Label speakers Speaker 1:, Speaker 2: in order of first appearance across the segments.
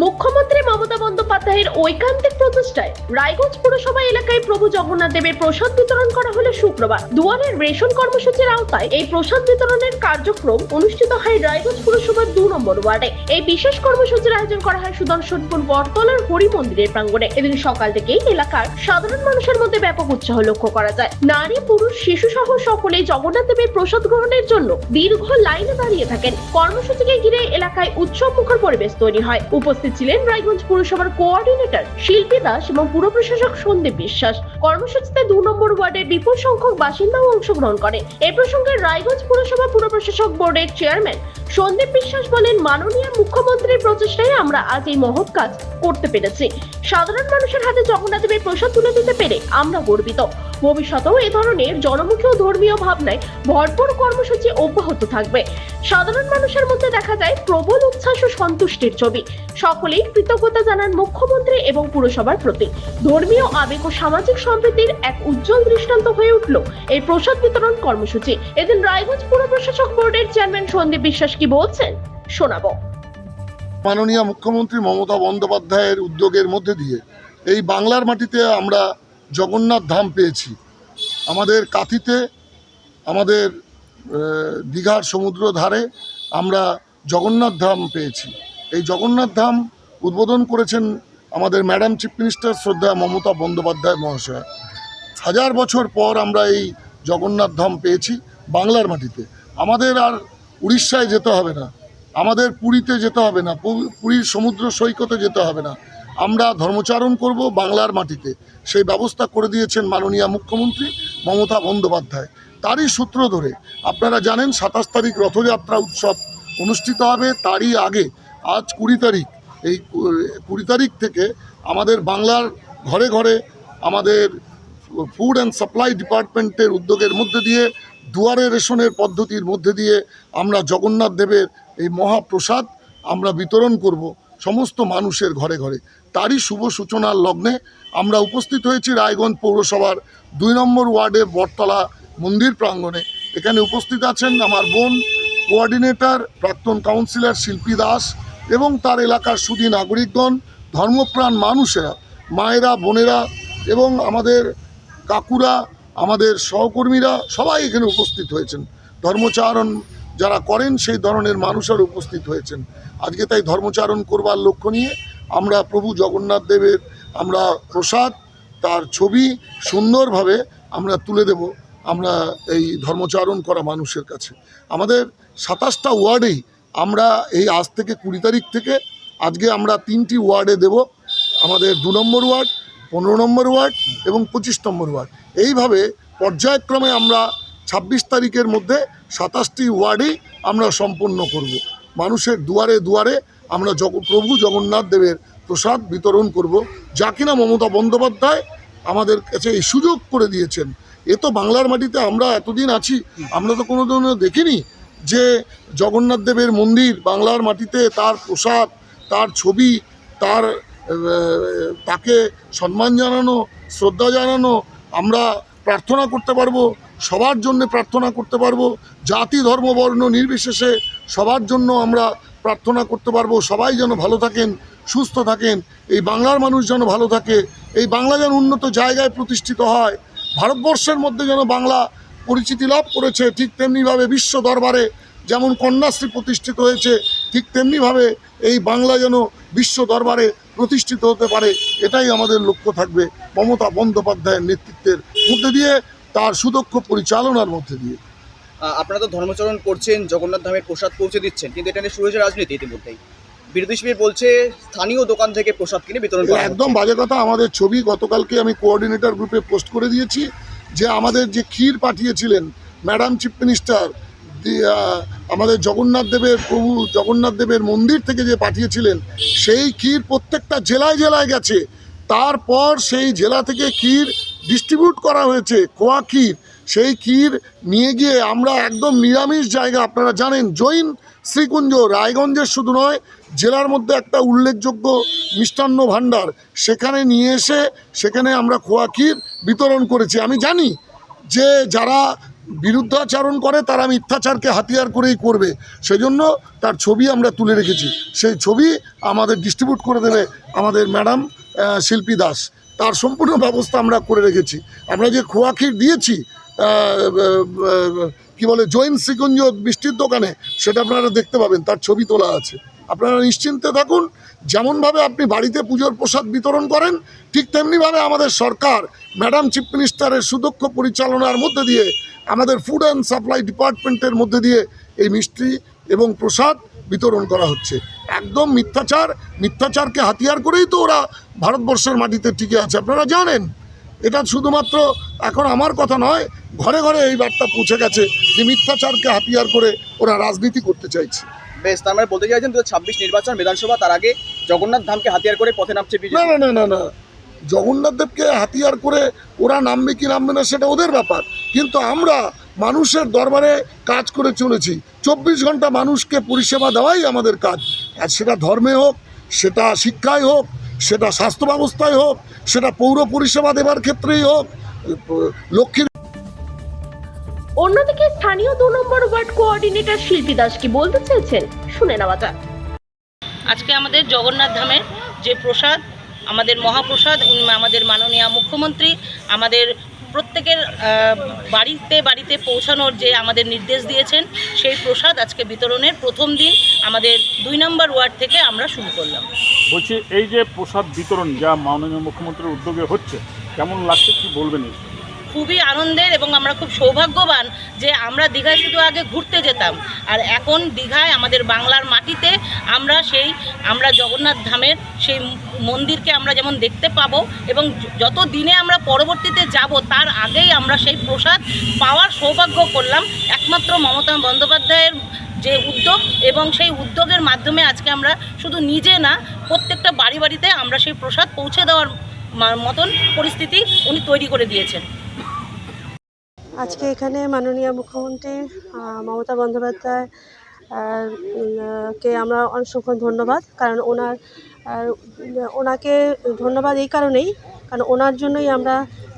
Speaker 1: মুখ্যমন্ত্রী মমতা বন্দ্যোপাধ্যায়ের ঐকান্তিক প্রচেষ্টায় রায়গঞ্জ পুরসভা এলাকায় প্রভু জগন্নাথ দেবের প্রসাদ বিতরণ করা হলো শুক্রবার। দুয়ারের রেশন কর্মসূচির আওতায় এই প্রসাদ বিতরণের কার্যক্রম অনুষ্ঠিত হয় রায়গঞ্জ পুরসভার দু নম্বর ওয়ার্ডে। এই বিশেষ কর্মসূচির আয়োজন করা হয় সুদর্শনপুর বটতলার হরি মন্দিরের প্রাঙ্গণে। এদিন সকাল থেকেই এলাকার সাধারণ মানুষের মধ্যে ব্যাপক উৎসাহ লক্ষ্য করা যায়। নারী, পুরুষ, শিশু সহ সকলে জগন্নাথ দেবের প্রসাদ গ্রহণের জন্য দীর্ঘ লাইনে দাঁড়িয়ে থাকেন। কর্মসূচিকে ঘিরে এলাকায় উৎসব মুখর পরিবেশ তৈরি হয়। উপস্থিত ছিলেন রায়গঞ্জ পুরসভার কোঅর্ডিনেটর শিল্পী দাস এবং পুর প্রশাসক সন্দীপ বিশ্বাস। কর্মসূচিতে দু নম্বর ওয়ার্ডের বিপুল সংখ্যক বাসিন্দাও অংশগ্রহণ করে। এ প্রসঙ্গে রায়গঞ্জ পুরসভা পুর প্রশাসক বোর্ডের চেয়ারম্যান সন্দীপ বিশ্বাস বলেন, মাননীয় মুখ্যমন্ত্রীর প্রচেষ্টায় আমরা আজ এই মহৎ কাজ করতে পেরেছি। সাধারণ মানুষের হাতে জগন্নাথ দেবের প্রসাদ তুলে দিতে পেরে আমরা গর্বিত। ভবিষ্যতেও এ ধরনের জনমুখী ও ধর্মীয় ভাবনায় ভরপুর কর্মসূচি অব্যাহত থাকবে। সাধারণ মানুষের মধ্যে দেখা যায় প্রবল উচ্ছ্বাস ও সন্তুষ্টির ছবি। সকলেই কৃতজ্ঞতা জানান মুখ্যমন্ত্রী এবং পুরসভার প্রতি। ধর্মীয় আবেগ ও সামাজিক সম্প্রীতির এক উজ্জ্বল দৃষ্টান্ত হয়ে উঠল এই প্রসাদ বিতরণ কর্মসূচি। এদিন রায়গঞ্জ পুর প্রশাসক বোর্ডের চেয়ারম্যান সন্দীপ বিশ্বাস কি বলছেন? শোনাবো।
Speaker 2: মাননীয় মুখ্যমন্ত্রী মমতা বন্দ্যোপাধ্যায়ের উদ্যোগের মধ্যে দিয়ে এই বাংলার মাটিতে আমরা জগন্নাথ ধাম পেয়েছি। আমাদের কাঁথিতে, আমাদের দীঘার সমুদ্র ধারে আমরা জগন্নাথ ধাম পেয়েছি। এই জগন্নাথ ধাম উদ্বোধন করেছেন আমাদের ম্যাডাম চিফ মিনিস্টার শ্রদ্ধা মমতা বন্দ্যোপাধ্যায় মহাশয়। হাজার বছর পর আমরা এই জগন্নাথ ধাম পেয়েছি বাংলার মাটিতে। আমাদের আর উড়িষ্যায় যেতে হবে না। আমাদের পুরীতে যেতে হবে না। পুরীর সমুদ্র সৈকতে যেতে হবে না। আমরা ধর্মচারণ করব বাংলার মাটিতে। সেই ব্যবস্থা করে দিয়েছেন মাননীয় মুখ্যমন্ত্রী মমতা বন্দ্যোপাধ্যায়। তারই সূত্র ধরে আপনারা জানেন সাতাশ তারিখ রথযাত্রা উৎসব অনুষ্ঠিত হবে। তারই আগে আজ কুড়ি তারিখ, এই কুড়ি তারিখ থেকে আমাদের বাংলার ঘরে ঘরে আমাদের ফুড অ্যান্ড সাপ্লাই ডিপার্টমেন্টের উদ্যোগের মধ্যে দিয়ে, দুয়ারে রেশনের পদ্ধতির মধ্যে দিয়ে আমরা জগন্নাথ দেবের এই মহাপ্রসাদ আমরা বিতরণ করব। সমস্ত মানুষের ঘরে ঘরে। তারই শুভ সূচনার লগ্নে আমরা উপস্থিত হয়েছি রায়গঞ্জ পৌরসভার দুই নম্বর ওয়ার্ডে বটতলা মন্দির প্রাঙ্গণে। এখানে উপস্থিত আছেন আমার বোন, কোঅর্ডিনেটর, প্রাক্তন কাউন্সিলর শিল্পী দাস এবং তার এলাকার সুদী নাগরিকগণ, ধর্মপ্রাণ মানুষেরা, মায়েরা, বোনেরা এবং আমাদের কাকুরা, আমাদের সহকর্মীরা সবাই এখানে উপস্থিত হয়েছেন। ধর্মচারণ যারা করেন, সেই ধরনের মানুষের উপস্থিত হয়েছেন। আজকে তাই ধর্মচারণ করবার লক্ষ্য নিয়ে আমরা প্রভু জগন্নাথ দেবের আমরা প্রসাদ, তার ছবি সুন্দরভাবে আমরা তুলে দেব, আমরা এই ধর্মচারণ করা মানুষের কাছে। আমাদের সাতাশটা ওয়ার্ডেই আমরা এই আজ থেকে কুড়ি তারিখ থেকে আজকে আমরা তিনটি ওয়ার্ডে দেব। আমাদের দু নম্বর ওয়ার্ড, পনেরো নম্বর ওয়ার্ড এবং পঁচিশ নম্বর ওয়ার্ড। এইভাবে পর্যায়ক্রমে আমরা ছাব্বিশ তারিখের মধ্যে সাতাশটি ওয়ার্ডেই আমরা সম্পন্ন করব। মানুষের দুয়ারে দুয়ারে আমরা জগ প্রভু জগন্নাথ দেবের প্রসাদ বিতরণ করব। যা কিনা মমতা বন্দ্যোপাধ্যায় আমাদের কাছে এই সুযোগ করে দিয়েছেন। এ তো বাংলার মাটিতে আমরা এতদিন আছি, আমরা তো কোনো দিনও দেখিনি যে জগন্নাথ দেবের মন্দির বাংলার মাটিতে তার প্রসাদ, তার ছবি, তার তাকে সম্মান জানানো, শ্রদ্ধা জানানো আমরা প্রার্থনা করতে পারব। সবার জন্য প্রার্থনা করতে পারব, জাতি, ধর্ম, বর্ণ নির্বিশেষে সবার জন্য আমরা প্রার্থনা করতে পারব। সবাই যেন ভালো থাকেন, সুস্থ থাকেন, এই বাংলার মানুষ যেন ভালো থাকে, এই বাংলা যেন উন্নত জায়গায় প্রতিষ্ঠিত হয়, ভারতবর্ষের মধ্যে যেন বাংলা পরিচিতি লাভ করেছে, ঠিক তেমনিভাবে বিশ্ব দরবারে যেমন কন্যাশ্রী প্রতিষ্ঠিত হয়েছে, ঠিক তেমনিভাবে এই বাংলা যেন বিশ্ব দরবারে প্রতিষ্ঠিত হতে পারে, এটাই আমাদের লক্ষ্য থাকবে। মমতা বন্দ্যোপাধ্যায়ের নেতৃত্বের মধ্যে দিয়ে তার সুদক্ষ পরিচালনার মধ্যে দিয়ে।
Speaker 3: আপনারা তো ধর্মচরণ করছেন জগন্নাথ ধামের প্রসাদ পৌঁছে দিচ্ছেন কিন্তু এটা নিয়ে শুরু হয়েছে রাজনীতি ইতিমধ্যেই। বিরোধী শিবির বলছে স্থানীয় দোকান থেকে প্রসাদ কিনে বিতরণ করা
Speaker 2: একদম বাজে কথা আমাদের ছবি গতকালকে আমি কোঅর্ডিনেটর গ্রুপে পোস্ট করে দিয়েছি যে আমাদের যে ক্ষীর পাঠিয়েছিলেন ম্যাডাম চিফ মিনিস্টার আমাদের জগন্নাথ দেবের প্রভু জগন্নাথ দেবের মন্দির থেকে যে পাঠিয়েছিলেন সেই ক্ষীর প্রত্যেকটা জেলায় জেলায় গেছে। তারপর সেই জেলা থেকে ক্ষীর ডিস্ট্রিবিউট করা হয়েছে খোয়া ক্ষীর। সেই ক্ষীর নিয়ে গিয়ে আমরা একদম নিরামিষ জায়গা, আপনারা জানেন, জৈন শ্রীকুঞ্জ, রায়গঞ্জের শুধু নয়, জেলার মধ্যে একটা উল্লেখযোগ্য মিষ্টান্ন ভাণ্ডার। সেখানে নিয়ে এসে, সেখানে আমরা খোয়া ক্ষীর বিতরণ করেছি। আমি জানি যে যারা বিরুদ্ধাচরণ করে, তারা মিথ্যাচারকে হাতিয়ার করেই করবে। সেজন্য তার ছবি আমরা তুলে রেখেছি। সেই ছবি আমাদের ডিস্ট্রিবিউট করে দেবে আমাদের ম্যাডাম শিল্পী দাস। তার সম্পূর্ণ ব্যবস্থা আমরা করে রেখেছি। আমরা যে খোয়া ক্ষীর দিয়েছি কি বলে, জৈন শ্রীকুঞ্জ মিষ্টির দোকানে, সেটা আপনারা দেখতে পাবেন, তার ছবি তোলা আছে। আপনারা নিশ্চিন্তে থাকুন, যেমনভাবে আপনি বাড়িতে পুজোর প্রসাদ বিতরণ করেন, ঠিক তেমনিভাবে আমাদের সরকার ম্যাডাম চিফ মিনিস্টারের সুদক্ষ পরিচালনার মধ্যে দিয়ে, আমাদের ফুড অ্যান্ড সাপ্লাই ডিপার্টমেন্টের মধ্যে দিয়ে এই মিষ্টি এবং প্রসাদ বিতরণ করা হচ্ছে। একদম মিথ্যাচার মিথ্যাচারকে হাতিয়ার করেই তো ওরা ভারতবর্ষের মাটিতে টিকে আছে। আপনারা জানেন এটা শুধুমাত্র এখন আমার কথা নয় ঘরে ঘরে এই বার্তা পৌঁছে গেছে যে মিথ্যাচারকে হাতিয়ার করে ওরা রাজনীতি করতে চাইছে।
Speaker 3: বেশ তার মানে বলতে চাইছেন দু ছাব্বিশ নির্বাচন বিধানসভা তার আগে জগন্নাথ ধামকে হাতিয়ার করে পথে নামছে
Speaker 2: না না না না না। জগন্নাথ দেবকে হাতিয়ার করে ওরা নামবে কি নামবে না সেটা ওদের ব্যাপার। কিন্তু আমরা মানুষের দরবারে কাজ করে চলেছি। চব্বিশ ঘণ্টা মানুষকে পরিষেবা দেওয়াই আমাদের কাজ। সেটা ধর্মে হোক সেটা শিক্ষায় হোক সেটা স্বাস্থ্য ব্যবস্থায় হোক সেটা পৌর পরিষেবা দেবার ক্ষেত্রেই হোক লক্ষ্মীর
Speaker 1: অন্যদিকে স্থানীয় দু নম্বর ওয়ার্ড কোঅর্ডিনেটর শিল্পী দাস কি বলতে চেয়েছেন শুনে নেওয়া যাক।
Speaker 4: আজকে আমাদের জগন্নাথ ধামের যে প্রসাদ আমাদের মহাপ্রসাদ আমাদের মাননীয় মুখ্যমন্ত্রী আমাদের প্রত্যেকের বাড়িতে বাড়িতে পৌঁছানোর যে আমাদের নির্দেশ দিয়েছেন সেই প্রসাদ আজকে বিতরণের প্রথম দিন আমাদের দুই নম্বর ওয়ার্ড থেকে আমরা শুরু করলাম।
Speaker 5: বলছি এই যে প্রসাদ বিতরণ যা মাননীয় মুখ্যমন্ত্রীর উদ্যোগে হচ্ছে কেমন লাগছে কি বলবেন
Speaker 4: খুবই আনন্দের এবং আমরা খুব সৌভাগ্যবান যে আমরা দীঘায় শুধু আগে ঘুরতে যেতাম আর এখন দীঘায় আমাদের বাংলার মাটিতে আমরা সেই আমরা জগন্নাথ ধামের সেই মন্দিরকে আমরা যেমন দেখতে পাবো এবং যত দিনে আমরা পরবর্তীতে যাব, তার আগেই আমরা সেই প্রসাদ পাওয়ার সৌভাগ্য করলাম। একমাত্র মমতা বন্দ্যোপাধ্যায়ের যে উদ্যোগ এবং সেই উদ্যোগের মাধ্যমে আজকে আমরা শুধু নিজে না, প্রত্যেকটা বাড়ি বাড়িতে আমরা সেই প্রসাদ পৌঁছে দেওয়ার মতন পরিস্থিতি উনি তৈরি করে দিয়েছেন।
Speaker 6: আজকে এখানে মাননীয় মুখ্যমন্ত্রী মমতা বন্দ্যোপাধ্যায় কে আমরা অসংখ্য ধন্যবাদ, কারণ ওনার আহ, ওনাকে ধন্যবাদ এই কারণেই কারণ ওনার জন্যই আমরা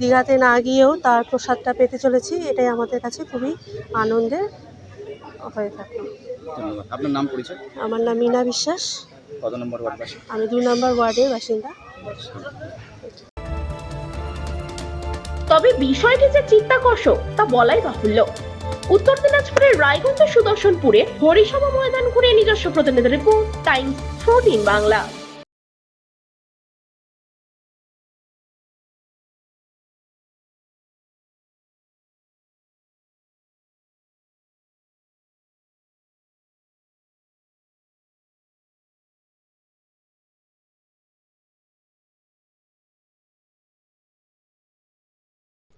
Speaker 6: দীঘাতে না গিয়েও তার প্রসাদটা পেতে চলেছি এটাই আমাদের কাছে খুবই আনন্দের হয়ে থাকে।
Speaker 3: ধন্যবাদ। আপনার নাম পরিচয়?
Speaker 6: আমার নাম মিনা বিশ্বাস।
Speaker 3: কত নম্বর ওয়ার্ডবাসী
Speaker 6: আমি দুই নম্বর ওয়ার্ডের বাসিন্দা।
Speaker 1: তবে বিষয়টি যে চিত্তাকর্ষক তা বলাই বাহুল্য। উত্তর দিনাজপুরের রায়গঞ্জের সুদর্শনপুরে হরিসভা ময়দান ঘুরে নিজস্ব প্রতিনিধি রিপোর্ট টাইমস ফোরটিন বাংলা।